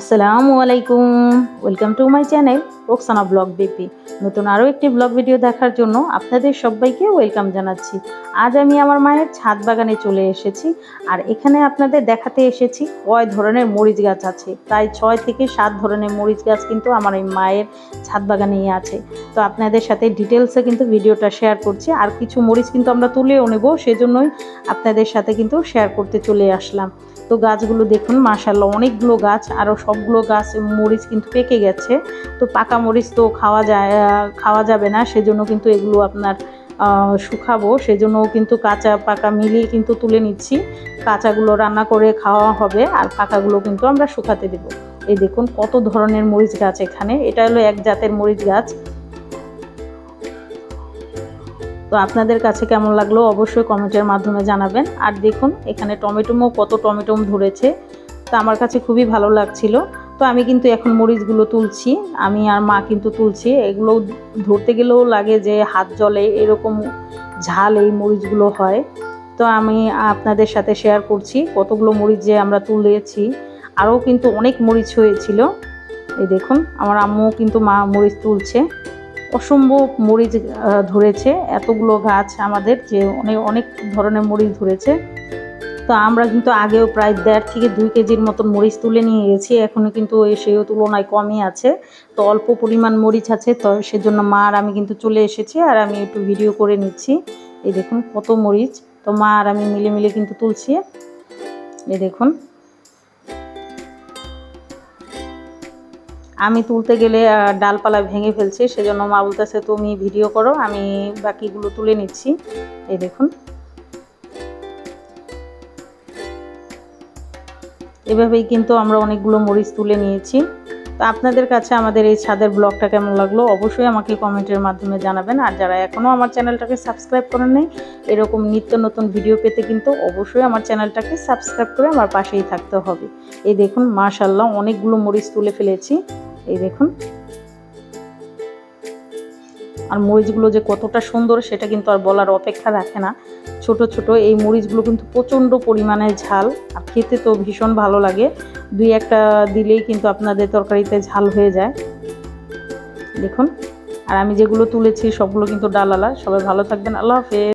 আসসালামু আলাইকুম। Welcome to my channel Roksana blog BP নতুন আরও একটি ব্লগ ভিডিও দেখার জন্য আপনাদের সবাইকে ওয়েলকাম জানাচ্ছি। আজ আমি আমার মায়ের ছাদ বাগানে চলে এসেছি আর এখানে আপনাদের দেখাতে এসেছি কয় ধরনের মরিচ গাছ আছে। প্রায় ছয় থেকে সাত ধরনের মরিচ গাছ কিন্তু আমার এই মায়ের ছাদ বাগানেই আছে। তো আপনাদের সাথে ডিটেলসে কিন্তু ভিডিওটা শেয়ার করছি। আর কিছু মরিচ কিন্তু আমরা তুলেও নেব, সেজন্যই আপনাদের সাথে কিন্তু শেয়ার করতে চলে আসলাম। তো গাছগুলো দেখুন মাশাল্লাহ অনেকগুলো গাছ আরও সবগুলো গাছ, মরিচ কিন্তু পেকে গেছে। তো পাকা মরিচ তো খাওয়া যায় খাওয়া যাবে না, সেজন্য কিন্তু এগুলো আপনার শুকাবো। সেজন্য কিন্তু কাঁচা, পাকা মিলিয়ে কিন্তু তুলে নিচ্ছি। কাঁচাগুলো রান্না করে খাওয়া হবে, আর পাকাগুলো কিন্তু আমরা শুকাতে দেবো। এই দেখুন কত ধরনের মরিচ গাছ এখানে। এটা হলো এক জাতের মরিচ গাছ। তো আপনাদের কাছে কেমন লাগল অবশ্যই কমেন্টের মাধ্যমে জানাবেন। আর দেখুন এখানে টমেটোমও কত টমেটোম ধরেছে। তো আমার কাছে খুবই ভালো লাগছিল। তো আমি কিন্তু এখন মরিচগুলো তুলছি। আমি আর মা কিন্তু তুলছি। এগুলো ধরতে গেলেও লাগে যে হাত জলে এরকম ঝাল এই মরিচগুলো হয়। তো আমি আপনাদের সাথে শেয়ার করছি কতগুলো মরিচ যে আমরা তুলেছি। আরও কিন্তু অনেক মরিচ হয়েছিল। এই দেখুন, আমার আম্মু কিন্তু মা মরিচ তুলছে। অসম্ভব মরিচ ধরেছে। এতগুলো গাছ আমাদের যে অনেক অনেক ধরনের মরিচ ধরেছে। তো আমরা কিন্তু আগেও প্রায় দেড় থেকে দুই কেজির মতন মরিচ তুলে নিয়ে গেছি এখনও কিন্তু সেই তুলনায় কমই আছে। তো অল্প পরিমাণ মরিচ আছে, তো সেজন্য মা আর আমি কিন্তু চলে এসেছি আর আমি একটু ভিডিও করে নিচ্ছি। এই দেখুন কত মরিচ, তো মা আর আমি মিলে মিলে কিন্তু তুলছি। এই দেখুন। আমি তুলতে গেলে ডালপালা ভেঙে ফেলছি, সেজন্য মা বলতেছে, তুমি ভিডিও করো, আমি বাকিগুলো তুলে নিচ্ছি। এই দেখুন। এভাবেই কিন্তু আমরা অনেকগুলো মরিচ তুলে নিয়েছি। তো আপনাদের কাছে আমাদের এই ছাদের ব্লগটা কেমন লাগল? অবশ্যই আমাকে কমেন্টের মাধ্যমে জানাবেন। আর যারা এখনও আমার চ্যানেলটাকে সাবস্ক্রাইব করেন নাই, এরকম নিত্য নতুন ভিডিও পেতে কিন্তু অবশ্যই আমার চ্যানেলটাকে সাবস্ক্রাইব করে আমার পাশেই থাকতে হবে। এই দেখুন মাশাল্লাহ অনেকগুলো মরিচ তুলে ফেলেছি। এই দেখুন। আর মরিচগুলো যে কতটা সুন্দর সেটা কিন্তু আর বলার অপেক্ষা রাখে না। ছোট ছোট এই মরিচগুলো কিন্তু প্রচণ্ড পরিমাণে ঝাল আর খেতে তো ভীষণ ভালো লাগে। দুই একটা দিলেই কিন্তু আপনাদের তরকারিতে ঝাল হয়ে যায়। দেখুন, আর আমি যেগুলো তুলেছি সবগুলো কিন্তু ডালালা সবাই ভালো থাকবেন। আল্লাহ হাফেজ।